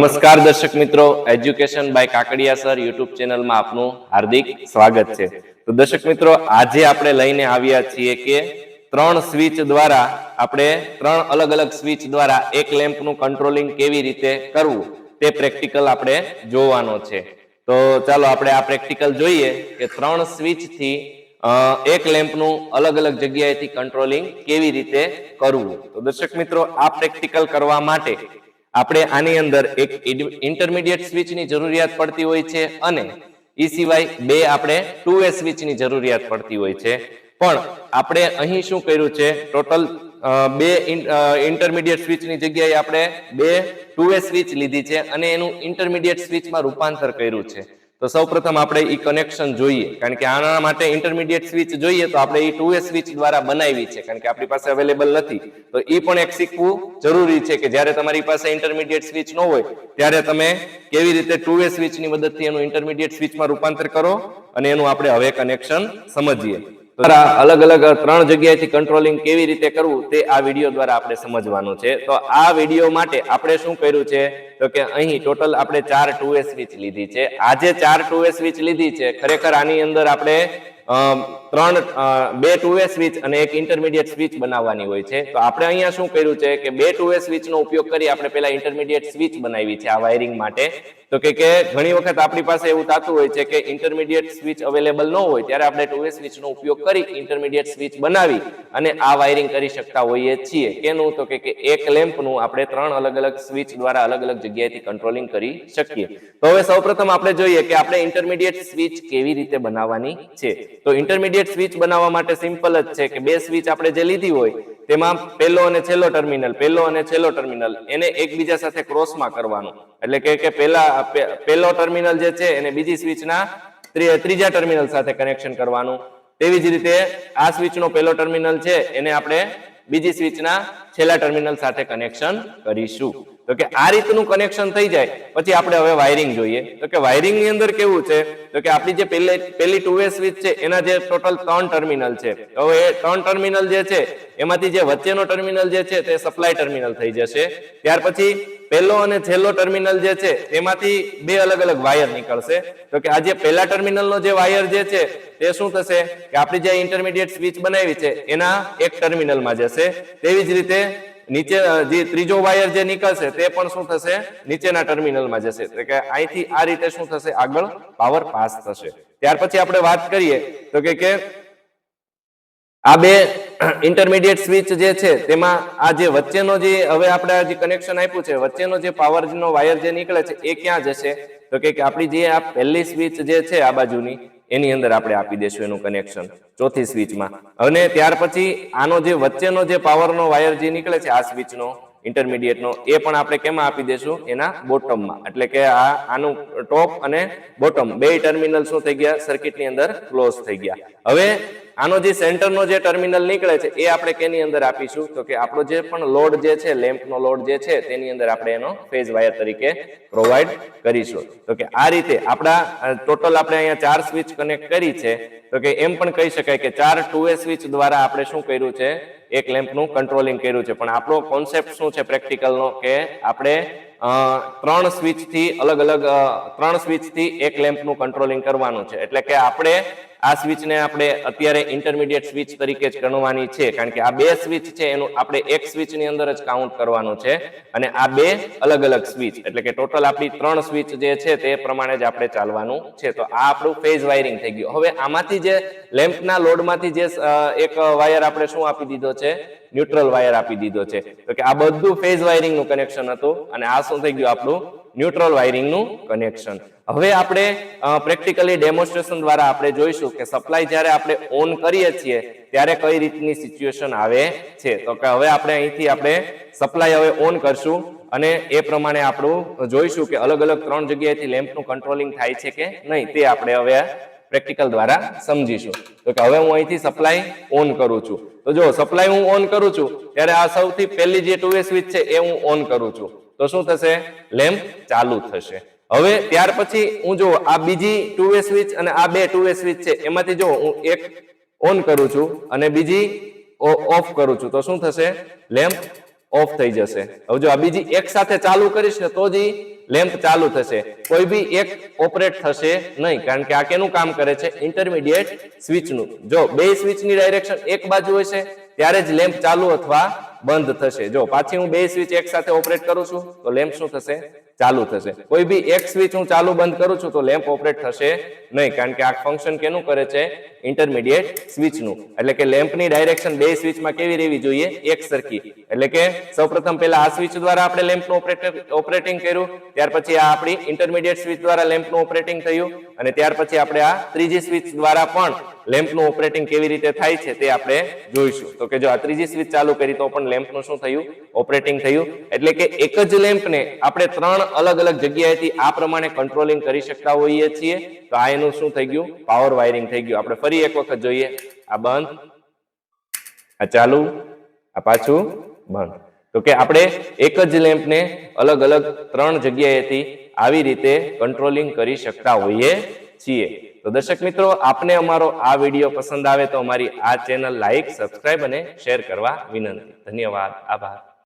નમસ્કાર દર્શક મિત્રો education by Kakadiya sir YouTube ચેનલમાં આપનું હાર્દિક સ્વાગત છે. તો દર્શક મિત્રો, આજે આપણે લઈને આવ્યા છીએ કે ત્રણ સ્વિચ દ્વારા આપણે ત્રણ અલગ અલગ સ્વિચ દ્વારા એક લેમ્પનું કંટ્રોલિંગ કેવી રીતે કરવું તે પ્રેક્ટિકલ આપણે જોવાનો છે. તો ચાલો આપણે આ પ્રેક્ટિકલ જોઈએ કે ત્રણ સ્વિચથી એક લેમ્પનું અલગ અલગ જગ્યાએથી કંટ્રોલિંગ કેવી રીતે કરવું. તો દર્શક મિત્રો, આ પ્રેક્ટિકલ કરવા માટે આપણે આની અંદર એક ઇન્ટરમીડિયેટ સ્વિચની જરૂરિયાત પડતી હોય છે અને એ સિવાય બે આપણે ટુ એ સ્વિચની જરૂરિયાત પડતી હોય છે. પણ આપણે અહીં શું કર્યું છે? ટોટલ બે ઇન્ટરમીડિયેટ સ્વિચની જગ્યાએ આપણે બે ટુ એ સ્વિચ લીધી છે અને એનું ઇન્ટરમીડિયેટ સ્વિચમાં રૂપાંતર કર્યું છે. તો સૌપ્રથમ આપણે ઈ કનેક્શન જોઈએ. કારણ કે આના માટે ઇન્ટરમીડિયેટ સ્વિચ જોઈએ તો આપણે ઈ ટુ એ સ્વિચ દ્વારા બનાવી છે. કારણ કે આપણી પાસે અવેલેબલ નથી. તો ઈ પણ એક શીખવું જરૂરી છે કે જ્યારે તમારી પાસે ઇન્ટરમીડિયેટ સ્વિચ ન હોય, ત્યારે તમે કેવી રીતે ટુ વે સ્વિચની મદદથી એનું ઇન્ટરમીડિયેટ સ્વિચમાં રૂપાંતર કરો અને એનું આપણે હવે કનેક્શન સમજીએ. અલગ અલગ ત્રણ જગ્યાએથી કંટ્રોલિંગ કેવી રીતે કરવું તે આ વીડિયો દ્વારા આપણે સમજવાનું છે. તો આ વીડિયો માટે આપણે શું કર્યું છે? તો કે અહીં ટોટલ આપણે ચાર ટુ એ સ્વિચ લીધી છે. આજે ચાર ટુ એ સ્વિચ લીધી છે. ખરેખર આની અંદર આપણે ત્રણ બે ટુ એ સ્વિચ અને એક ઇન્ટરમીડિયેટ સ્વિચ બનાવવાની હોય છે. તો આપણે અહીંયા શું કર્યું છે કે બે ટુ વે સ્વિચનો ઉપયોગ કરી આપણે પેલા ઇન્ટરમીડિયેટ સ્વિચ બનાવી છે આ વાયરિંગ માટે. તો કે કે ઘણી વખત આપણી પાસે એવું થતું હોય છે કે ઇન્ટરમીડિયેટ સ્વિચ અવેલેબલ ન હોય ત્યારે આપણે ટુ વે સ્વિચનો ઉપયોગ કરી ઇન્ટરમીડિયેટ સ્વિચ બનાવી અને આ વાયરિંગ કરી શકતા હોઈએ છીએ. કેનું? તો કે એક લેમ્પનું આપણે ત્રણ અલગ અલગ સ્વિચ દ્વારા અલગ અલગ જગ્યાએથી કંટ્રોલિંગ કરી શકીએ. તો હવે સૌપ્રથમ આપણે જોઈએ કે આપણે ઇન્ટરમીડિયેટ સ્વિચ કેવી રીતે બનાવવાની છે. તો ઇન્ટરમીડિયેટ સ્વિચ બનાવવા માટે સિમ્પલ જ છે કે બે સ્વિચ આપણે જે લીધી હોય તેમાં પહેલો અને છેલ્લો ટર્મિનલ પહેલો અને છેલ્લો ટર્મિનલ એને એકબીજા સાથે ક્રોસમાં કરવાનું. એટલે કે કે પહેલા પહેલો ટર્મિનલ જે છે, એને બીજી સ્વિચના ત્રીજા ટર્મિનલ સાથે કનેક્શન કરવાનું. તેવી જ રીતે આ સ્વિચનો પહેલો ટર્મિનલ છે, એને આપણે બીજી સ્વિચના છેલ્લા ટર્મિનલ સાથે કનેક્શન કરીશું. તો કે આ રીતનું કનેક્શન થઈ જાય, પછી આપણે હવે વાયરિંગ જોઈએ. તો કે વાયરિંગની અંદર કેવું છે? તો કે આપણી જે પેલી પેલી ટુ વે સ્વિચ છે, એના જે ટોટલ ત્રણ ટર્મિનલ છે. હવે એ ત્રણ ટર્મિનલ જે છે, એમાંથી જે વચ્ચેનો ટર્મિનલ જે છે, તે સપ્લાય ટર્મિનલ થઈ જશે. ત્યાર પછી પહેલો અને છેલ્લો ટર્મિનલ જે છે તેમાંથી બે અલગ અલગ વાયર નીકળશે. તો કે આ જે પહેલા ટર્મિનલનો જે વાયર જે છે, તે શું થશે? કે આપણી જે ઇન્ટરમીડિયેટ સ્વિચ બનાવી છે, એના એક ટર્મિનલમાં જશે. તેવી જ રીતે નીચે જે ત્રીજો વાયર જે નીકળશે તે પણ શું થશે? નીચેના ટર્મિનલમાં જશે. એટલે કે અહીંથી આ રીતે શું થશે? આગળ પાવર પાસ થશે. ત્યાર પછી આપણે વાત કરીએ તો કે આ બે ઇન્ટરમીડિયેટ સ્વિચ જે છે તેમાં આ જે વચ્ચેનો જે, હવે આપણે જે કનેક્શન આપ્યું છે, વચ્ચેનો જે પાવર નો વાયર જે નીકળે છે એ ક્યાં જશે? તો કે આપણી જે આ પહેલી સ્વિચ જે છે આ બાજુની એની અંદર આપણે આપી દઈશું એનું કનેક્શન ચોથી સ્વિચમાં. અને ત્યાર પછી આનો જે વચ્ચેનો જે પાવરનો વાયર જે નીકળે છે, આ સ્વિચનો ઇન્ટરમીડિયેટનો એ પણ આપણે કેમાં આપી દઈશું એના બોટમમાં એટલે કે આ, આનું ટોપ અને બોટમ બે ટર્મિનલ શું થઈ ગયા? સર્કિટની અંદર ક્લોઝ થઈ ગયા. હવે આનો જે સેન્ટરનો જે ટર્મિનલ નીકળે છે, એ આપણે કેની અંદર આપીશું? તો કે આપણો જે પણ લોડ જે છે, લેમ્પનો લોડ જે છે, તેની અંદર આપણે એનો ફેઝ વાયર તરીકે પ્રોવાઈડ કરીશું. તો કે આ રીતે આપણા ટોટલ આપણે અહીંયા ચાર સ્વિચ કનેક્ટ કરી છે. તો કે એમ પણ કહી શકાય કે ચાર ટુ એ સ્વિચ દ્વારા આપણે શું કર્યું છે? એક લેમ્પનું કંટ્રોલિંગ કર્યું છે. પણ આપણો કોન્સેપ્ટ શું છે પ્રેક્ટિકલનો? કે આપણે ત્રણ સ્વિચથી અલગ અલગ ત્રણ સ્વિચથી એક લેમ્પનું કંટ્રોલિંગ કરવાનું છે. એટલે કે આપણે આ સ્વિચને આપણે અત્યારે ઇન્ટરમીડિયેટ સ્વિચ તરીકે જ ગણવાની છે, કારણ કે આ બે સ્વિચ છે, એનું આપણે એક સ્વિચની અંદર જ કાઉન્ટ કરવાનું છે અને આ બે અલગ અલગ સ્વિચ, એટલે કે ટોટલ આપણી ત્રણ સ્વિચ જે છે તે પ્રમાણે જ આપણે ચાલવાનું છે. તો આ આપણું ફેઝ વાયરિંગ થઈ ગયું. હવે આમાંથી જે લેમ્પના લોડમાંથી જે એક વાયર આપણે શું આપી દીધો છે? ન્યુટ્રલ વાયર આપી દીધો છે. તો કે આ બધું ફેઝ વાયરિંગનું કનેક્શન હતું અને આ શું થઈ ગયું આપણું? ન્યુટ્રલ વાયરિંગનું કનેક્શન હવે આપણે પ્રેક્ટિકલી ડેમોન્સ્ટ્રેશન દ્વારા આપણે જોઈશું કે સપ્લાય જ્યારે આપણે ઓન કરીએ છીએ, ત્યારે કઈ રીતની સિચ્યુએશન આવે છે. તો કે હવે આપણે અહીંથી આપણે સપ્લાય હવે ઓન કરશું અને એ પ્રમાણે આપણું જોઈશું કે અલગ અલગ ત્રણ જગ્યાએથી લેમ્પનું કંટ્રોલિંગ થાય છે કે નહીં, તે આપણે હવે પ્રેક્ટિકલ દ્વારા સમજીશું. તો કે હવે હું અહીંથી સપ્લાય ઓન કરું છું. તો જો સપ્લાય હું ઓન કરું છું, ત્યારે આ સૌથી પહેલી જે ટુ વે સ્વિચ છે, એ હું ઓન કરું છું. તો શું થશે? લેમ્પ ચાલુ થશે. હવે ત્યાર પછી હું જો આ બીજી ટુ વે સ્વિચ અને આ બે ટુ વે સ્વિચ છે, એમાંથી જો હું એક ઓન કરું છું અને બીજી ઓફ કરું છું, તો શું થશે? લેમ્પ ઓફ થઈ જશે. હવે જો આ બીજી એક સાથે ચાલુ કરીશ ને, તો જ લેમ્પ ચાલુ થશે. કોઈ બી એક ઓપરેટ થશે નહીં, કારણ કે આ કેનું કામ કરે છે? ઇન્ટરમીડિયેટ સ્વિચનું જો બે સ્વિચની ડાયરેક્શન એક બાજુ હોય છે ત્યારે જ લેમ્પ ચાલુ અથવા બંધ થશે. જો પાછી હું બે સ્વિચ એક સાથે ઓપરેટ કરું છું, તો લેમ્પ શું થશે? ચાલુ થશે. કોઈ બી એક સ્વિચ હું ચાલુ બંધ કરું છું, તો લેમ્પ ઓપરેટ થશે નહીં. કારણ કે આ ફંક્શન કેનું કરે છે? ઇન્ટરમીડિયેટ સ્વિચનું એટલે કે લેમ્પની ડાયરેક્શન બે સ્વિચમાં કેવી રહેવી જોઈએ? એક સરખી. એટલે કે સૌપ્રથમ પહેલા આ સ્વિચ દ્વારા આપણે લેમ્પનું ઓપરેટિંગ કર્યું. ત્યાર પછી આ આપણી ઇન્ટરમીડિયેટ સ્વિચ દ્વારા લેમ્પનું ઓપરેટિંગ થયું. અને ત્યાર પછી આપણે આ ત્રીજી સ્વિચ દ્વારા પણ લેમ્પનું ઓપરેટિંગ કેવી રીતે થાય છે તે આપણે જોઈશું. તો કે જો આ ત્રીજી સ્વિચ ચાલુ કરી, તો પણ લેમ્પનું શું થયું? ઓપરેટિંગ થયું. એટલે કે એક જ લેમ્પને આપણે ત્રણ અલગ અલગ જગ્યાએથી આ પ્રમાણે કંટ્રોલિંગ કરી શકતા હોઈએ છીએ. તો આ એનું શું થઈ ગયું? પાવર વાયરિંગ થઈ ગયું. આપણે ફરી એક વખત જોઈએ. આ બંધ. આ ચાલુ. આ પાછું બંધ. તો કે આપણે એક જ લેમ્પને અલગ અલગ ત્રણ જગ્યાએથી આવી રીતે કંટ્રોલિંગ કરી શકતા હોઈએ છીએ. તો દર્શક મિત્રો, આપને અમારો આ વીડિયો પસંદ આવે તો અમારી આ ચેનલ લાઈક, સબસ્ક્રાઇબ અને શેર કરવા વિનંતી. ધન્યવાદ. આભાર.